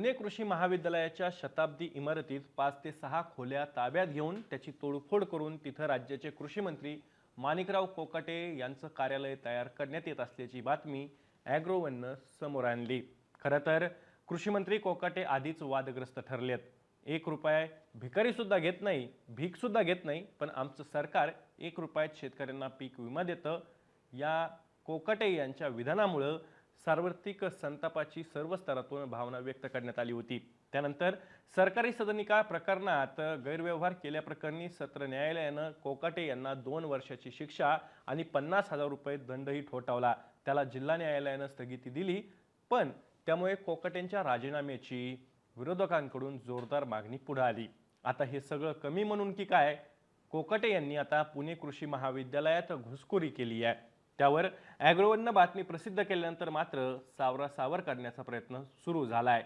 पुणे कृषी महाविद्यालयाच्या शताब्दी इमारतीत पाच ते सहा खोल्या ताब्यात घेऊन त्याची तोडफोड करून तिथं राज्याचे कृषीमंत्री माणिकराव कोकाटे यांचं कार्यालय तयार करण्यात येत असल्याची बातमी ॲग्रोवननं समोर आणली. खरं तर कृषीमंत्री कोकाटे आधीच वादग्रस्त ठरलेत. एक रुपये भिकारीसुद्धा घेत नाही भीकसुद्धा घेत नाही पण आमचं सरकार एक रुपयात शेतकऱ्यांना पीक विमा देतं. या कोकाटे यांच्या विधानामुळं सार्वत्रिक संतापाची सर्व स्तरातून भावना व्यक्त करण्यात आली होती. त्यानंतर सरकारी सदनिका प्रकरणात गैरव्यवहार केल्याप्रकरणी सत्र न्यायालयानं कोकाटे यांना दोन वर्षाची शिक्षा आणि पन्नास हजार रुपये दंडही ठोठावला. त्याला जिल्हा न्यायालयानं स्थगिती दिली पण त्यामुळे कोकाटेंच्या राजीनाम्याची विरोधकांकडून जोरदार मागणी पुढे आली. आता हे सगळं कमी म्हणून की काय? कोकाटे यांनी आता पुणे कृषी महाविद्यालयात घुसखोरी केली आहे. त्यावर ॲग्रोवननं बातमी प्रसिद्ध केल्यानंतर मात्र सावरासावर करण्याचा प्रयत्न सुरू झाला आहे